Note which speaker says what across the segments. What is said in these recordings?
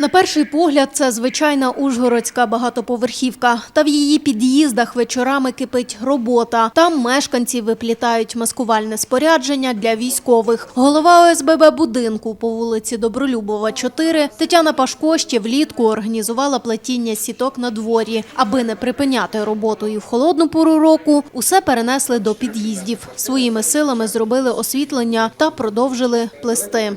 Speaker 1: На перший погляд, це звичайна ужгородська багатоповерхівка. Та в її під'їздах вечорами кипить робота. Там мешканці виплітають маскувальне спорядження для військових. Голова ОСББ будинку по вулиці Добролюбова, 4 Тетяна Пашко ще влітку організувала плетіння сіток на дворі. Аби не припиняти роботу і в холодну пору року, усе перенесли до під'їздів. Своїми силами зробили освітлення та продовжили плести.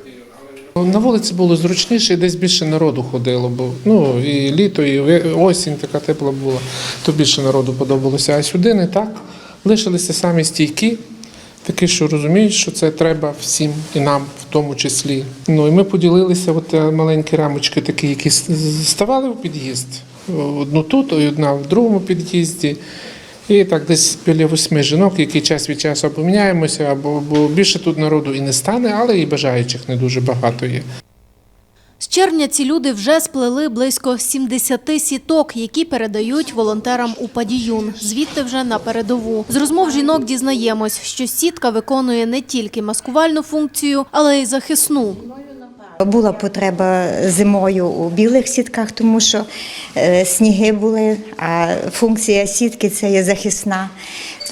Speaker 2: На вулиці було зручніше, і десь більше народу ходило, бо ну і літо, і осінь така тепла була, то більше народу подобалося. А сюди не так. Лишилися самі стійкі, такі, що розуміють, що це треба всім і нам в тому числі. Ну і ми поділилися, от е, маленькі рамочки, такі, які ставали в під'їзд. Одну тут, і одна в другому під'їзді. І так десь біля восьми жінок, які час від часу або міняємося, або, або більше тут народу і не стане, але і бажаючих не дуже багато є.
Speaker 1: З червня ці люди вже сплели близько 70 сіток, які передають волонтерам у Падіюн. Звідти вже на передову. З розмов жінок дізнаємось, що сітка виконує не тільки маскувальну функцію, але й захисну.
Speaker 3: Була потреба зимою у білих сітках, тому що е, сніги були, а функція сітки це є захисна.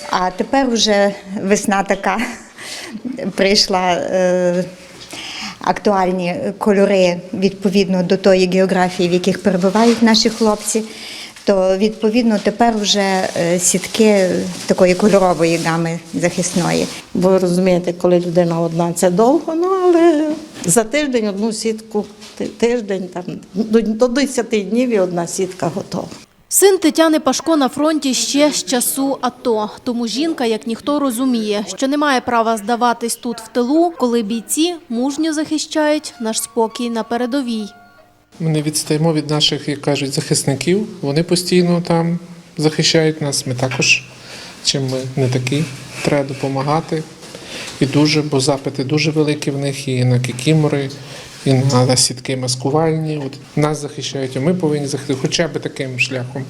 Speaker 3: А тепер вже весна така прийшла. е, Актуальні кольори відповідно до тої географії, в яких перебувають наші хлопці, то відповідно тепер вже е, сітки такої кольорової гами захисної.
Speaker 4: Бо розумієте, коли людина одна, це довго, ну але за тиждень одну сітку, тиждень там до, до 10 днів і одна сітка готова.
Speaker 1: Син Тетяни Пашко на фронті ще з часу АТО. Тому жінка, як ніхто, розуміє, що не має права здаватись тут в тилу, коли бійці мужньо захищають наш спокій на передовій.
Speaker 2: Ми не відстаємо від наших, як кажуть, захисників. Вони постійно там захищають нас. Ми також, чим ми не такі, треба допомагати. І дуже, бо запити дуже великі в них і на кікімори, і на, сітки маскувальні. От нас захищають, а ми повинні захистити хоча б таким шляхом.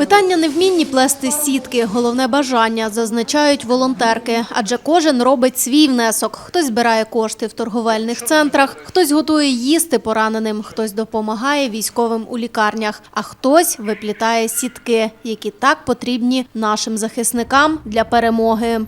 Speaker 1: Питання не вмінні плести сітки, головне бажання, зазначають волонтерки. Адже кожен робить свій внесок. Хтось збирає кошти в торговельних центрах, хтось готує їсти пораненим, хтось допомагає військовим у лікарнях, а хтось виплітає сітки, які так потрібні нашим захисникам для перемоги.